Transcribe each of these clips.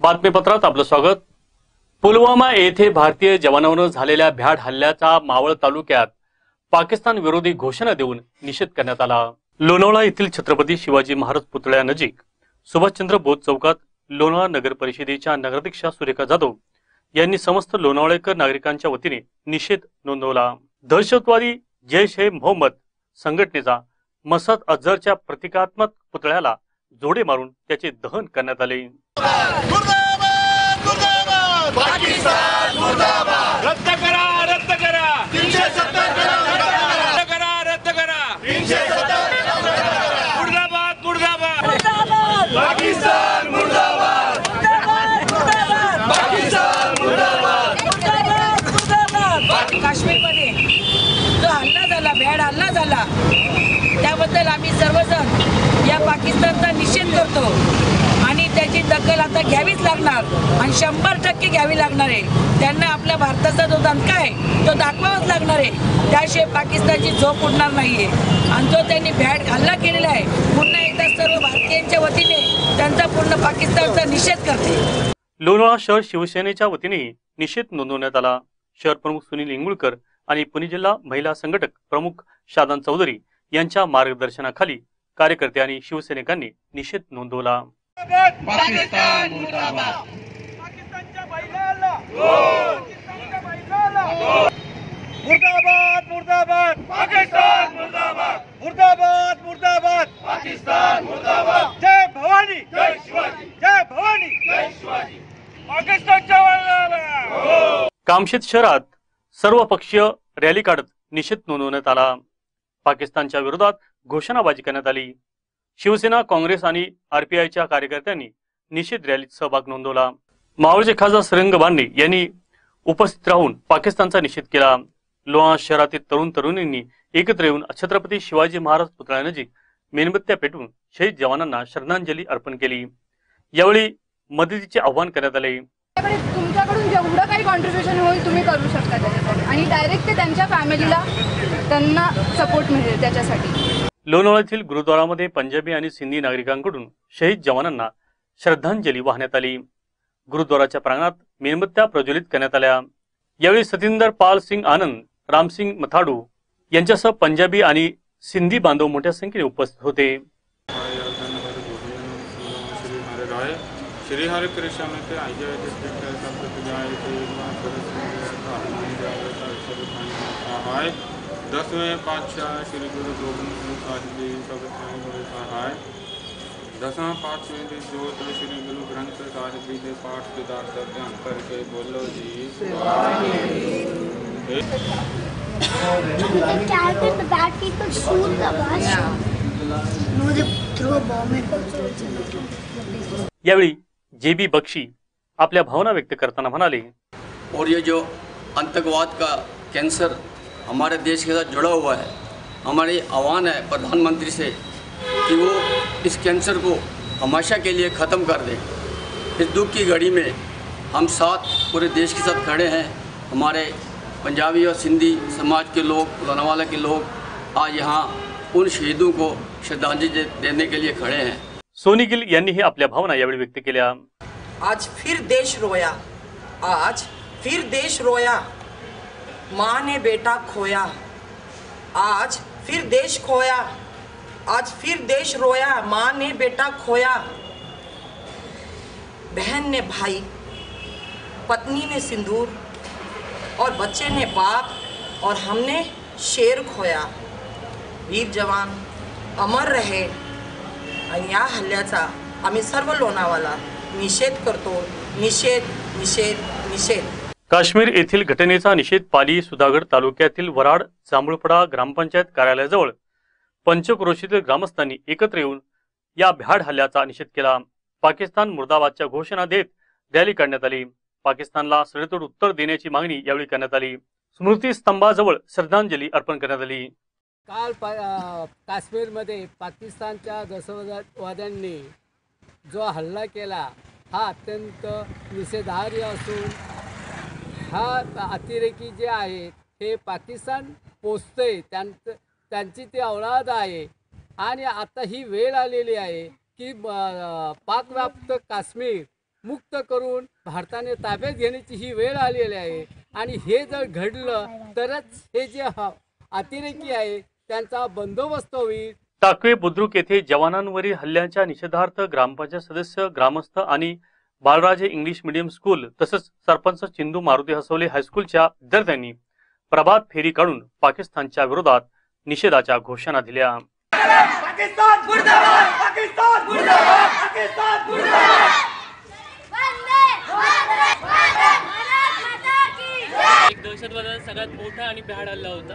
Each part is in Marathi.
बातमीपत्रात आपलं स्वागत. पुलवामा येथे भारतीय जवानांवर झालेल्या भ्याड हल्ल्याचा मावळ तालुक्यात पाकिस्तान विरोधी घोषणा देऊन निषेध करण्यात आला. लोणावळा येथील छत्रपती शिवाजी महाराज पुतळ्यानजीक सुभाषचंद्र बोस चौकात लोणावळा नगर परिषदेच्या नगराध्यक्षा सुरेखा जाधव यांनी समस्त लोणावळेकर नागरिकांच्या वतीने निषेध नोंदवला. दहशतवादी जैश ए मोहम्मद संघटनेचा मसद अझरच्या प्रतिकात्मक पुतळ्याला जोडे मारून त्याचे दहन करण्यात आले. पाकिस्तान मुर्दाबाद. रद्द करा रद्द करा. तीनशे सत्तर रद्द करा. रद्द करा तीनशे सत्तर मुर्दाबाद मुर्दाबाद. पाकिस्तान मुर्दाबाद. पाकिस्तान मुर्दाबाद. काश्मीरमध्ये जो हल्ला झाला भ्याड हल्ला झाला त्याबद्दल आम्ही सर्वजण या पाकिस्तानचा निषेध करतो. आणि त्याची दखल आता घ्यावीच लागणार. आणि शंभर टक्के घ्यावी लागणार आहे. त्यांना आपल्या भारताचा जो दणका आहे तो दाखवावाच लागणार आहे. त्याशिवाय पाकिस्तानची झोप उडणार नाहीये. आणि जो त्यांनी भ्याड हल्ला केलेला आहे पुन्हा एकदा सर्व भारतीयांच्या वतीने त्यांचा पूर्ण पाकिस्तानचा निषेध करते. लोणावळा शहर शिवसेनेच्या वतीने निषेध नोंदवण्यात आला. शहर प्रमुख सुनील इंगुळकर आणि पुणे जिल्हा महिला संघटक प्रमुख शादान चौधरी यांच्या मार्गदर्शनाखाली कार्यकर्ते आणि शिवसैनिकांनी निषेध नोंदवला पाकिस्तान मुर्दाबाद पाकिस्तानच्या बैलाला पाकिस्तानच्या बैलाला मुर्दाबाद मुर्दाबाद. पाकिस्तान मुर्दाबाद. मुर्दाबाद मुर्दाबाद. पाकिस्तान मुर्दाबाद. जय भवानी. जय शिवाजी. जय भवानी. जय शिवाजी. पाकिस्तानच्या कामशेत शहरात सर्व पक्षीय रॅली काढत निषेध नोंदवण्यात आला. पाकिस्तानच्या विरोधात घोषणाबाजी करण्यात आली. शिवसेना काँग्रेस आणि आरपीआयच्या कार्यकर्त्यांनी निषेध रॅलीत सहभाग नोंदवला. मावळचे खासदार श्रीरंग बांडे यांनी उपस्थित राहून पाकिस्तानचा निषेध केला. लोहा शहरातील तरुण तरुणींनी एकत्र येऊन छत्रपती शिवाजी महाराज पुतळ्यानजीक मेणबत्त्या पेटवून शहीद जवानांना श्रद्धांजली अर्पण केली. यावेळी मदतीचे आवाहन करण्यात आले. तुमच्याकडे तुमच्याकडून जेवढं काही कॉन्ट्रीब्युशन होईल तुम्ही करू शकता त्याच्यासाठी. आणि डायरेक्ट ते त्यांच्या फॅमिलीला त्यांना सपोर्ट मिळेल त्याच्यासाठी. लोणावळ्यातील गुरुद्वारामध्ये पंजाबी आणि सिंधी नागरिकांकडून शहीद जवानांना श्रद्धांजली वाहण्यात आली. गुरुद्वाराच्या प्रांगणात मेणबत्त्या प्रज्वलित करण्यात आल्या यावेळी सतिंदर पाल सिंग आनंद रामसिंग मथाडू यांच्यासह पंजाबी आणि सिंधी बांधव मोठ्या संख्येने उपस्थित होते श्री हरे कृष्ण ते थे सहाय दसवें पातशाह श्री गुरु गोविंद सिंह साहिब जी सब सहाय दसा पाछे जोत श्री गुरु ग्रंथ कार जी के पाठ के दर का ध्यान करके बोलो जी यावेळी जे बी बक्षी आपल्या भावना व्यक्त करताना म्हणाले, और ये जो आतंकवाद का कैंसर हमारे देश के साथ जुड़ा हुआ है, हमारी आह्वान है प्रधानमंत्री से कि वो इस कैंसर को हमेशा के लिए ख़त्म कर दें। इस दुख की घड़ी में हम साथ पूरे देश के साथ खड़े हैं। हमारे पंजाबी और सिंधी समाज के लोग लोनावाला के लोग आज यहाँ उन शहीदों को श्रद्धांजलि देने के लिए खड़े हैं। सोनी गिल यांनीही आपल्या भावना यावेळी व्यक्त केल्या. आज फिर देश रोया आज फिर देश रोया माँ ने बेटा खोया आज फिर देश खोया। आज फिर देश रोया माँ ने बेटा खोया। बहन ने भाई पत्नी ने सिंदूर और बच्चे ने बाप और हमने शेर खोया। वीर जवान अमर रहे। आणि या हल्ल्याचा आम्ही सर्व लोणावाला निषेध करतो। निषेध निषेध निषेध. काश्मीर येथील घटनेचा निषेध पाली सुधागड तालुक्यातील वराड जांभूळपडा ग्रामपंचायत कार्यालयाजवळ पंचक्रोशीतील ग्रामस्थांनी एकत्र येऊन या भ्याड हल्ल्याचा निषेध केला. पाकिस्तान मुर्दाबादच्या घोषणा देत रॅली काढण्यात आली. पाकिस्तानला सडेतोड उत्तर देण्याची मागणी यावेळी करण्यात आली. स्मृती स्तंभाजवळ श्रद्धांजली अर्पण करण्यात आली. काल पा काश्मीरमध्ये पाकिस्तानच्या दहशतवाद्यांनी जो हल्ला केला हा अत्यंत निषेधार्ह असून हा अतिरेकी जे आहेत हे पाकिस्तान पोचतंय. त्यांचं त्यांची ती औलाद आहे. आणि आता ही वेळ आलेली आहे की पाकव्याप्त काश्मीर मुक्त करून भारताने ताब्यात घेण्याची ही वेळ आलेली आहे. आणि हे जर घडलं तरच हे जे अतिरेकी आहे त्यांचा बंदोबस्त होईल. टाकवे बुद्रुक येथे जवानांवरील हल्ल्याच्या निषेधार्थ ग्रामपंचायत सदस्य ग्रामस्थ आणि बाळराजे इंग्लिश मीडियम स्कूल तसंच सरपंच चिंदू मारुती हसवले हायस्कूलच्या विद्यार्थ्यांनी प्रभात फेरी काढून पाकिस्तानच्या विरोधात निषेधाच्या घोषणा दिल्या. पाकिस्तान मुर्दाबाद पाकिस्तान मुर्दाबाद पाकिस्तान मुर्दाबाद एक दहशतवादाचा सगळ्यात मोठा आणि भ्याड हल्ला होता.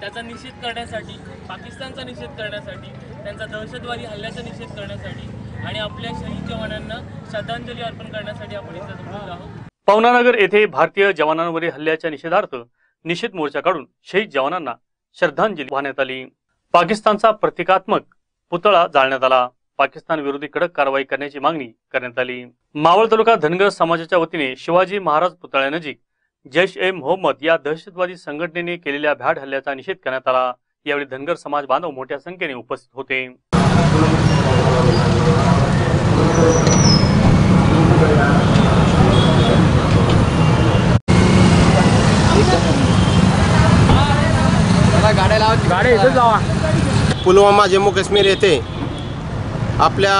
त्याचा निषेध करण्यासाठी पाकिस्तानचा निषेध करण्यासाठी त्यांचा दहशतवादी हल्ल्याचा निषेध करण्यासाठी आणि आपल्या शहीद जवानांना श्रद्धांजली अर्पण करण्यासाठी आपण इथं आहोत. पवनानगर येथे भारतीय जवानांवरील हल्ल्याच्या निषेधार्थ निषेध मोर्चा काढून शहीद जवानांना श्रद्धांजली वाहण्यात आली. पाकिस्तानचा प्रतिकात्मक पुतळा जाळण्यात आला. पाकिस्तान विरोधी कडक कारवाई करण्याची मागणी करण्यात आली. मावळ तालुका धनगर समाजाच्या वतीने शिवाजी महाराज पुतळ्यानजीक जैश ए मोहम्मद या दहशतवादी संघटनेने केलेल्या भ्याड हल्ल्याचा निषेध करण्यात आला. यावेळी धनगर समाज बांधव मोठ्या संख्येने उपस्थित होते. पुलवामा जम्मू काश्मीर येथे आपल्या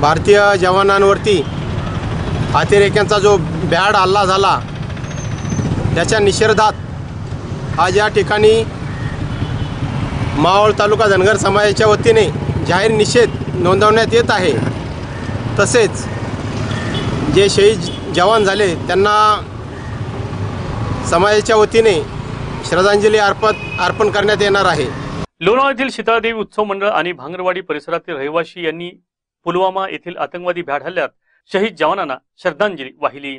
भारतीय जवानांवरती अतिरेक्यांचा जो बॅड हल्ला झाला त्याच्या निषेधात आज या ठिकाणी मावळ तालुका धनगर समाजाच्या वतीने जाहीर निषेध नोंदवण्यात येत आहे. तसेच जे शहीद जवान झाले त्यांना समाजाच्या वतीने श्रद्धांजली अर्पण अर्पण करण्यात येणार आहे. लोणावळा येथील शीतळादेवी उत्सव मंडळ आणि भांगरवाडी परिसरातील रहिवासी यांनी पुलवामा येथील आतंकवादी भ्याड हल्ल्यात शहीद जवानांना श्रद्धांजली वाहिली.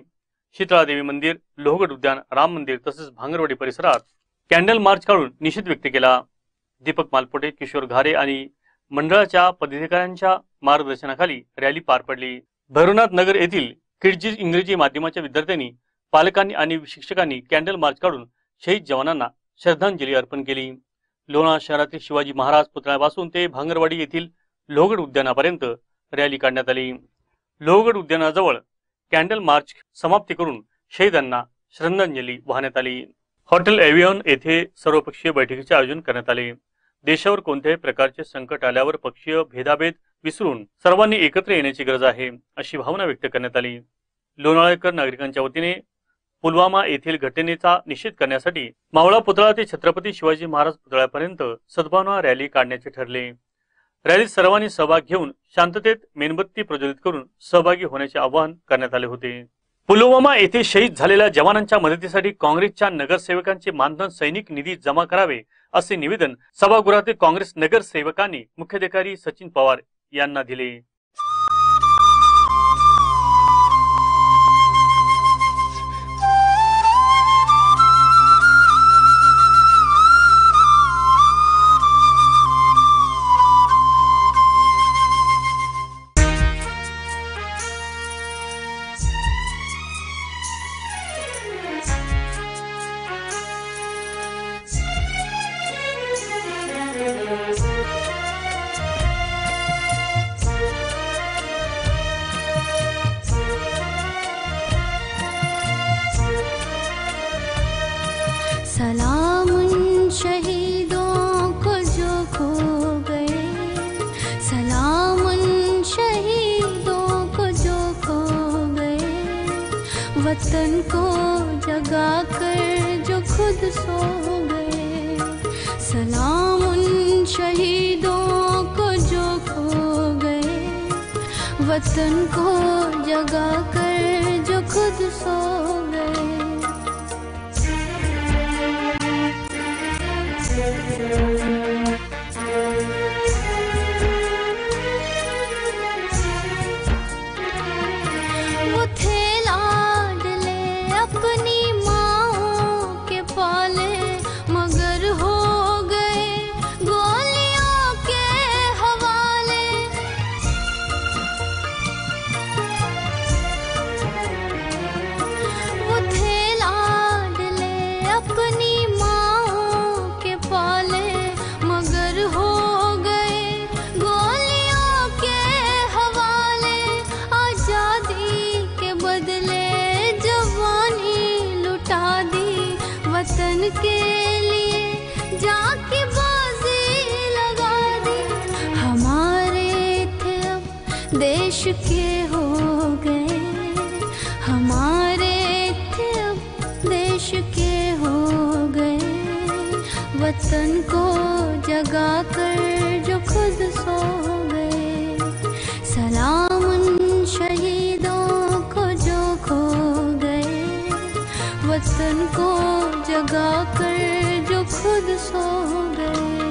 शीतळादेवी मंदिर लोहगड उद्यान राम मंदिर तसेच भांगरवाडी परिसरात कॅन्डल मार्च काढून निषेध व्यक्त केला. दीपक मालपोटे किशोर घारे आणि मंडळाच्या पदाधिकाऱ्यांच्या मार्गदर्शनाखाली रॅली पार पडली. भैरवनाथ नगर येथील किडजी इंग्रजी माध्यमाच्या विद्यार्थ्यांनी पालकांनी आणि शिक्षकांनी कॅन्डल मार्च काढून शहीद जवानांना श्रद्धांजली अर्पण केली. लोणा शहरातील शिवाजी महाराज पुतळ्यापासून ते भांगरवाडी येथील लोहगड उद्यानापर्यंत रॅली काढण्यात आली. लोहगड उद्यानाजवळ कॅन्डल मार्च समाप्ती करून शहीदांना श्रद्धांजली वाहण्यात आली. हॉटेल एव्हियन येथे सर्वपक्षीय बैठकीचे आयोजन करण्यात आले. देशावर कोणत्याही प्रकारचे संकट आल्यावर पक्षीय भेदाभेद विसरून सर्वांनी एकत्र येण्याची गरज आहे अशी भावना व्यक्त करण्यात आली. लोणाळेकर नागरिकांच्या वतीने पुलवामा येथील घटनेचा निषेध करण्यासाठी मावळा पुतळा ते छत्रपती शिवाजी महाराज पुतळ्यापर्यंत सद्भावना रॅली काढण्याचे ठरले. रॅलीत सर्वांनी सहभाग घेऊन शांततेत मेणबत्ती प्रज्वलित करून सहभागी होण्याचे आवाहन करण्यात आले होते. पुलवामा येथे शहीद झालेल्या जवानांच्या मदतीसाठी काँग्रेसच्या नगरसेवकांचे मानधन सैनिक निधी जमा करावे असे निवेदन सभागृहातील काँग्रेस नगरसेवकांनी मुख्याधिकारी सचिन पवार यांना दिले. वतन को जगा कर जो खुद सो गए। सलाम उन शहीदों को जो खो गए। वतन को जगा कर जो खुद सो वतन के लिए जाके बाजी लगा दी। हमारे थे अब देश के हो गए। हमारे थे अब देश के हो गए। वतन को जगा कर जो खुद सो गए। सलाम शहीदों को जो खो गए। वतन को लगा कर जो खुद सो गए।